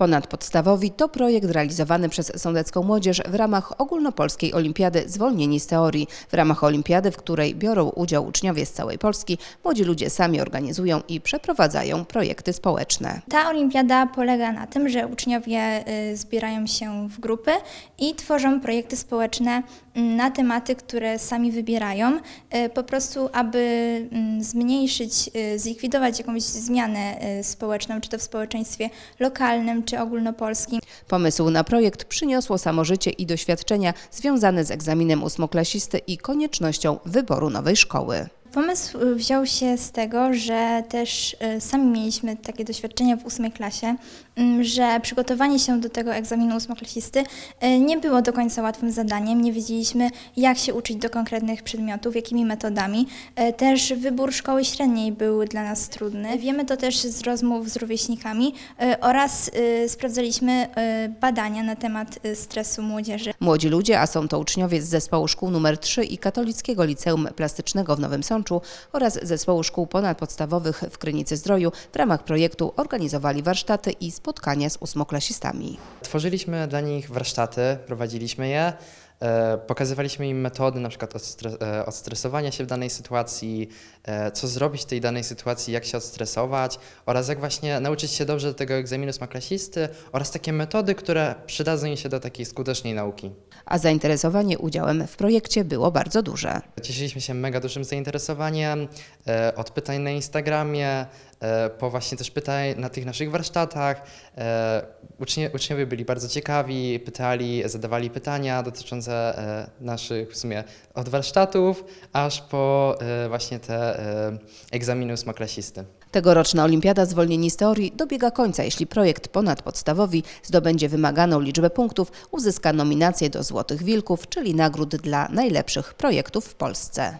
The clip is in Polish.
Ponadpodstawowi to projekt realizowany przez Sądecką Młodzież w ramach ogólnopolskiej olimpiady Zwolnieni z teorii. W ramach olimpiady, w której biorą udział uczniowie z całej Polski, młodzi ludzie sami organizują i przeprowadzają projekty społeczne. Ta olimpiada polega na tym, że uczniowie y, zbierają się w grupy i tworzą projekty społeczne mm, na tematy, które sami wybierają, y, po prostu aby mm, zmniejszyć, y, zlikwidować jakąś zmianę społeczną, czy to w społeczeństwie lokalnym, czy ogólnopolskim. Pomysł na projekt przyniosło samożycie i doświadczenia związane z egzaminem ósmoklasisty i koniecznością wyboru nowej szkoły. Pomysł y, wziął się z tego, że też y, sami mieliśmy takie doświadczenia w ósmej klasie, ym, że przygotowanie się do tego egzaminu ósmoklasisty y, nie było do końca łatwym zadaniem. Nie wiedzieliśmy, jak się uczyć do konkretnych przedmiotów, jakimi metodami. Też wybór szkoły średniej był dla nas trudny. Wiemy to też z rozmów z rówieśnikami oraz sprawdzaliśmy badania na temat stresu młodzieży. Młodzi ludzie, a są to uczniowie z zespołu szkół nr 3 i Katolickiego Liceum Plastycznego w Nowym Sączu oraz zespołu szkół ponadpodstawowych w Krynicy Zdroju w ramach projektu organizowali warsztaty i spotkania z ósmoklasistami. Tworzyliśmy dla nich warsztaty, prowadziliśmy je, pokazywaliśmy im metody na przykład e, odstresowania się w danej sytuacji, e, co zrobić w tej danej sytuacji, jak się odstresować oraz jak właśnie nauczyć się dobrze do tego egzaminu smaklasisty oraz takie metody, które przydadzą im się do takiej skutecznej nauki. A zainteresowanie udziałem w projekcie było bardzo duże. Cieszyliśmy się mega dużym zainteresowaniem, e, od pytań na Instagramie, e, po właśnie też pytań na tych naszych warsztatach. E, ucznie, uczniowie byli bardzo ciekawi, pytali, zadawali pytania dotyczące e, naszych w sumie od warsztatów, aż po e, właśnie te e, egzaminy ósmoklasisty. Tegoroczna Olimpiada Zwolnieni z teorii dobiega końca, jeśli projekt ponadpodstawowi zdobędzie wymaganą liczbę punktów, uzyska nominację do Złotych Wilków, czyli nagród dla najlepszych projektów w Polsce.